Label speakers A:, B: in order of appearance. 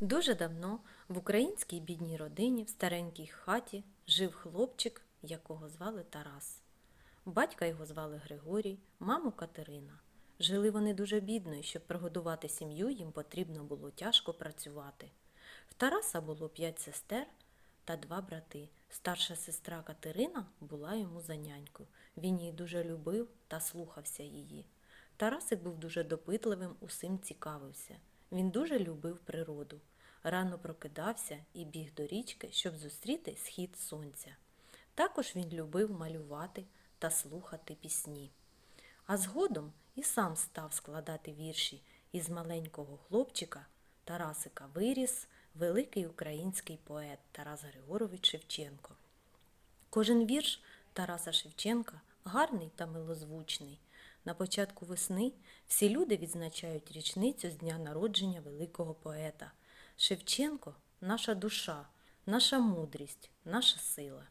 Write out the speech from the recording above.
A: Дуже давно в українській бідній родині в старенькій хаті жив хлопчик, якого звали Тарас. Батька його звали Григорій, маму Катерина. Жили вони дуже бідно, і щоб прогодувати сім'ю, їм потрібно було тяжко працювати. В Тараса було п'ять сестер та два брати. Старша сестра Катерина була йому за няньку. Він її дуже любив та слухався її. Тарасик був дуже допитливим, усім цікавився. Він дуже любив природу. Рано прокидався і біг до річки, щоб зустріти схід сонця. Також він любив малювати та слухати пісні. А згодом і сам став складати вірші із маленького хлопчика Тарасика виріс великий український поет Тарас Григорович Шевченко. Кожен вірш Тараса Шевченка гарний та милозвучний. На початку весни всі люди відзначають річницю з дня народження великого поета. Шевченко наша душа, наша мудрість, наша сила.